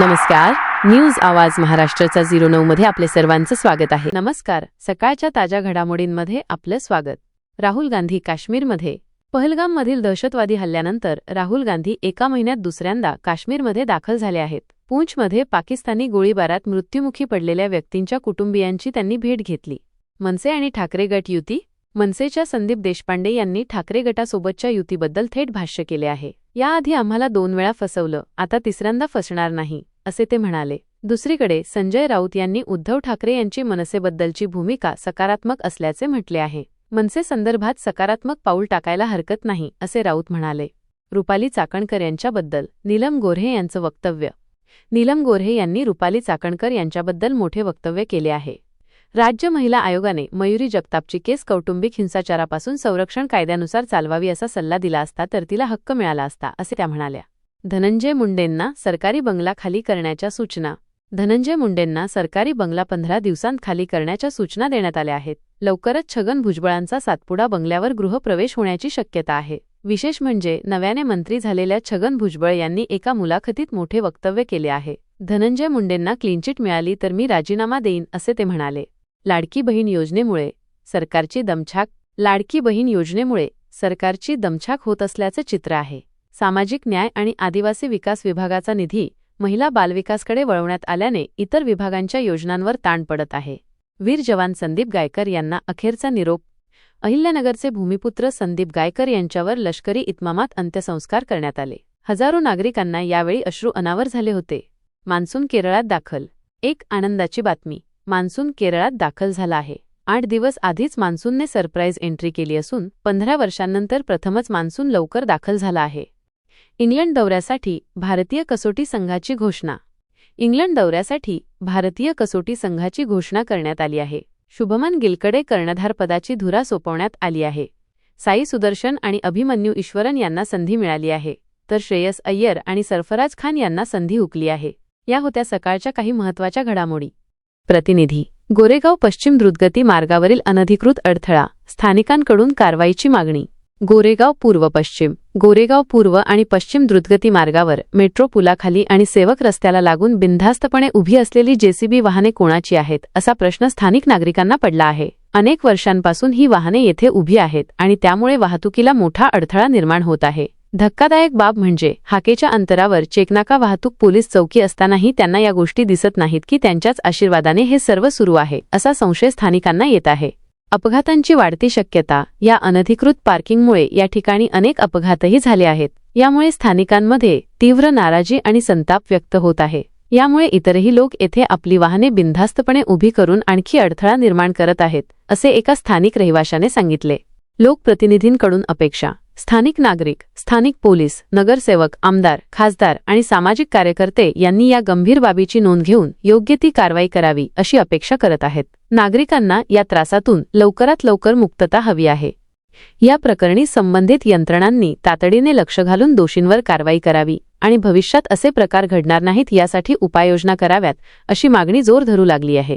नमस्कार. न्यूज आवाज महाराष्ट्राचा झिरो नऊ मध्ये आपले सर्वांचं स्वागत आहे. नमस्कार. सकाळच्या ताज्या घडामोडींमध्ये आपलं स्वागत. राहुल गांधी काश्मीरमध्ये. पहलगाममधील दहशतवादी हल्ल्यानंतर राहुल गांधी एका महिन्यात दुसऱ्यांदा काश्मीरमध्ये दाखल झाले आहेत. पूंछमध्ये पाकिस्तानी गोळीबारात मृत्युमुखी पडलेल्या व्यक्तींच्या कुटुंबियांची त्यांनी भेट घेतली. मनसे आणि ठाकरे गट युती? मनसेच्या संदीप देशपांडे यांनी ठाकरे गटासोबतच्या युतीबद्दल थेट भाष्य केले आहे. याआधी आम्हाला दोन वेळा फसवलं. आता तिसऱ्यांदा फसणार नाही. असे ते म्हणाले. दुसरीकडे संजय राऊत यांनी उद्धव ठाकरे यांची मनसेबद्दलची भूमिका सकारात्मक असल्याचे म्हटले आहे. मनसे संदर्भात सकारात्मक पाऊल टाकायला हरकत नाही असे राऊत म्हणाले. रुपाली चाकणकर यांच्याबद्दल नीलम गोऱ्हे यांचं वक्तव्य. नीलम गोऱ्हे यांनी रुपाली चाकणकर यांच्याबद्दल मोठे वक्तव्य केले आहे. राज्य महिला आयोगाने मयुरी जगतापची केस कौटुंबिक हिंसाचारापासून संरक्षण कायद्यानुसार चालवावी असा सल्ला दिला असता तर तिला हक्क मिळाला असता असे त्या म्हणाल्या. धनंजय मुंडेंना सरकारी बंगला खाली करण्याच्या सूचना. धनंजय मुंडेंना सरकारी बंगला पंधरा दिवसांत खाली करण्याच्या सूचना देण्यात आल्या आहेत. लवकरच छगन भुजबळांचा सातपुडा बंगल्यावर गृहप्रवेश होण्याची शक्यता आहे. विशेष म्हणजे नव्याने मंत्री झालेल्या छगन भुजबळ यांनी एका मुलाखतीत मोठे वक्तव्य केले आहे. धनंजय मुंडेंना क्लीनचिट मिळाली तर मी राजीनामा देईन असे ते म्हणाले. लाडकी बहीण योजनेमुळे सरकारची दमछाक लाडकी बहीण योजनेमुळे सरकारची दमछाक होत असल्याचं चित्र आहे. सामाजिक न्याय आणि आदिवासी विकास विभागाचा निधी महिला बालविकासकडे वळवण्यात आल्याने इतर विभागांच्या योजनांवर ताण पडत आहे. वीर जवान संदीप गायकर यांना अखेरचा निरोप. अहिल्यानगरचे भूमिपुत्र संदीप गायकर यांच्यावर लष्करी इतमामात अंत्यसंस्कार करण्यात आले. हजारो नागरिकांना यावेळी अश्रू अनावर झाले होते. मान्सून केरळात दाखल. एक आनंदाची बातमी. मान्सून केरळात दाखल झाला आहे. आठ दिवस आधीच मान्सूनने सरप्राईज एंट्री केली असून पंधरा वर्षांनंतर प्रथमच मान्सून लवकर दाखल झाला आहे. इंग्लंड दौऱ्यासाठी भारतीय कसोटी संघाची घोषणा. इंग्लंड दौऱ्यासाठी भारतीय कसोटी संघाची घोषणा करण्यात आली आहे. शुभमन गिलकडे कर्णधारपदाची धुरा सोपवण्यात आली आहे. साई सुदर्शन आणि अभिमन्यू ईश्वरन यांना संधी मिळाली आहे. तर श्रेयस अय्यर आणि सरफराज खान यांना संधी हुकली आहे. या होत्या सकाळच्या काही महत्त्वाच्या घडामोडी. प्रतिनिधी. गोरेगाव पश्चिम द्रुतगती मार्गावरील अनधिकृत अडथळा. स्थानिकांकडून कारवाईची मागणी. गोरेगाव पूर्व पश्चिम गोरेगाव पूर्व आणि पश्चिम द्रुतगती मार्गावर मेट्रो पुलाखाली आणि सेवक रस्त्याला लागून बिनधास्तपणे उभी असलेली जेसीबी वाहने कोणाची आहेत असा प्रश्न स्थानिक नागरिकांना पडला आहे. अनेक वर्षांपासून ही वाहने येथे उभी आहेत आणि त्यामुळे वाहतुकीला मोठा अडथळा निर्माण होत आहे. धक्कादायक बाब म्हणजे हाकेच्या अंतरावर चेकनाका वाहतूक पोलीस चौकी असतानाही त्यांना या गोष्टी दिसत नाहीत की त्यांच्याच आशीर्वादाने हे सर्व सुरू आहे असा संशय स्थानिकांना येत आहे. अपघातांची वाढती शक्यता या अनधिकृत पार्किंगमुळे या ठिकाणी अनेक अपघातही झाले आहेत. यामुळे स्थानिकांमध्ये तीव्र नाराजी आणि संताप व्यक्त होत आहे. यामुळे इतरही लोक येथे आपली वाहने बिनधास्तपणे उभी करून आणखी अडथळा निर्माण करत आहेत असे एका स्थानिक रहिवाशाने सांगितले. लोकप्रतिनिधींकडून अपेक्षा स्थानिक नागरिक स्थानिक पोलीस नगरसेवक आमदार खासदार आणि सामाजिक कार्यकर्ते यांनी या गंभीर बाबीची नोंद घेऊन योग्य ती कारवाई करावी अशी अपेक्षा करत आहेत. नागरिकांना या त्रासातून लवकरात लवकर मुक्तता हवी आहे. या प्रकरणी संबंधित यंत्रणांनी तातडीने लक्ष घालून दोषींवर कारवाई करावी आणि भविष्यात असे प्रकार घडणार नाहीत यासाठी उपाययोजना कराव्यात अशी मागणी जोर धरू लागली आहे.